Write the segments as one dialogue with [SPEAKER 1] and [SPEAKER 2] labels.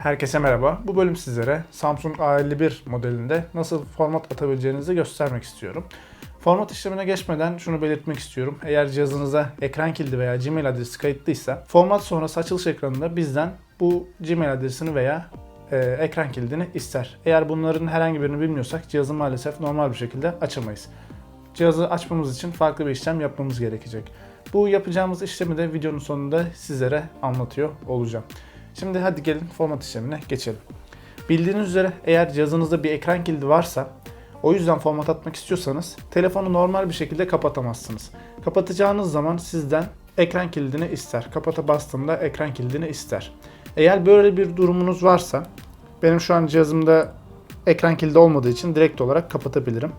[SPEAKER 1] Herkese merhaba. Bu bölüm sizlere Samsung A51 modelinde nasıl format atabileceğinizi göstermek istiyorum. Format işlemine geçmeden şunu belirtmek istiyorum. Eğer cihazınıza ekran kilidi veya Gmail adresi kayıtlıysa format sonrası açılış ekranında bizden bu Gmail adresini veya e, ekran kilidini ister. Eğer bunların herhangi birini bilmiyorsak cihazı maalesef normal bir şekilde açamayız. Cihazı açmamız için farklı bir işlem yapmamız gerekecek. Bu yapacağımız işlemi de videonun sonunda sizlere anlatıyor olacağım. Şimdi hadi gelin format işlemine geçelim. Bildiğiniz üzere eğer cihazınızda bir ekran kilidi varsa o yüzden format atmak istiyorsanız telefonu normal bir şekilde kapatamazsınız. Kapatacağınız zaman sizden ekran kilidini ister. Kapata bastığımda ekran kilidini ister. Eğer böyle bir durumunuz varsa benim şu an cihazımda ekran kilidi olmadığı için direkt olarak kapatabilirim.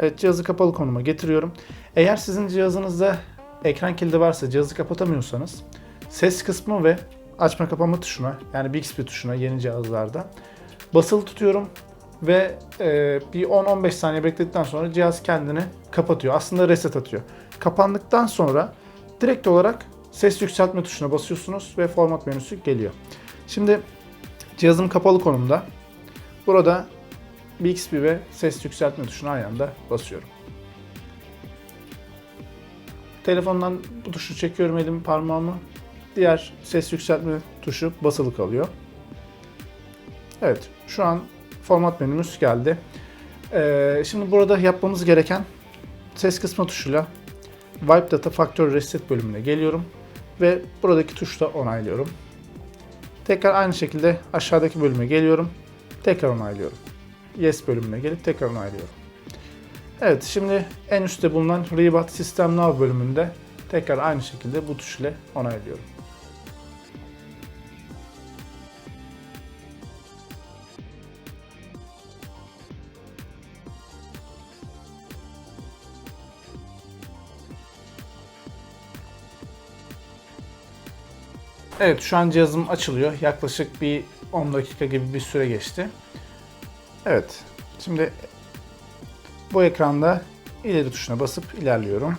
[SPEAKER 1] Evet cihazı kapalı konuma getiriyorum. Eğer sizin cihazınızda ekran kilidi varsa cihazı kapatamıyorsanız ses kısmı ve açma kapama tuşuna yani Bixby tuşuna yeni cihazlarda basılı tutuyorum ve e, bir 10-15 saniye bekledikten sonra cihaz kendini kapatıyor. Aslında reset atıyor. Kapandıktan sonra direkt olarak ses yükseltme tuşuna basıyorsunuz ve format menüsü geliyor. Şimdi cihazım kapalı konumda. Burada Bixby ve ses yükseltme tuşuna aynı anda basıyorum. Telefondan bu tuşu çekiyorum elim parmağımı. Diğer ses yükseltme tuşu basılı kalıyor. Evet şu an format menümüz geldi. Ee, şimdi burada yapmamız gereken ses kısmı tuşuyla Wipe Data Factory Reset bölümüne geliyorum. Ve buradaki tuşla onaylıyorum. Tekrar aynı şekilde aşağıdaki bölüme geliyorum. Tekrar onaylıyorum. Yes bölümüne gelip tekrar onaylıyorum. Evet şimdi en üstte bulunan Reboot System Now bölümünde tekrar aynı şekilde bu tuş ile onaylıyorum. Evet şu an cihazım açılıyor. Yaklaşık bir 10 dakika gibi bir süre geçti. Evet. Şimdi bu ekranda ileri tuşuna basıp ilerliyorum.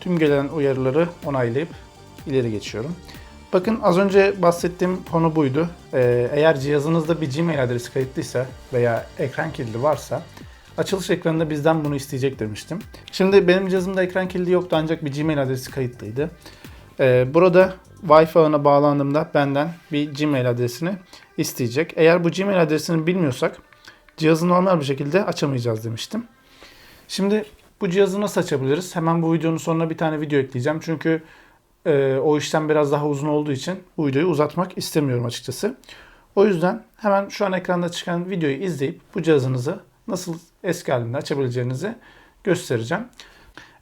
[SPEAKER 1] Tüm gelen uyarıları onaylayıp ileri geçiyorum. Bakın az önce bahsettiğim konu buydu. Ee, eğer cihazınızda bir Gmail adresi kayıtlıysa veya ekran kilidi varsa açılış ekranında bizden bunu isteyecek demiştim. Şimdi benim cihazımda ekran kilidi yoktu ancak bir Gmail adresi kayıtlıydı. Ee, burada Wi-Fi ağına bağlandığımda benden bir Gmail adresini isteyecek. Eğer bu Gmail adresini bilmiyorsak cihazı normal bir şekilde açamayacağız demiştim. Şimdi bu cihazı nasıl açabiliriz? Hemen bu videonun sonuna bir tane video ekleyeceğim. Çünkü e, o işlem biraz daha uzun olduğu için bu videoyu uzatmak istemiyorum açıkçası. O yüzden hemen şu an ekranda çıkan videoyu izleyip bu cihazınızı nasıl eski halinde açabileceğinizi göstereceğim.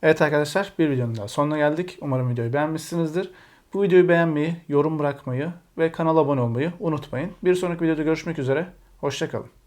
[SPEAKER 1] Evet arkadaşlar bir videonun daha sonuna geldik. Umarım videoyu beğenmişsinizdir. Bu videoyu beğenmeyi, yorum bırakmayı ve kanala abone olmayı unutmayın. Bir sonraki videoda görüşmek üzere. Hoşçakalın.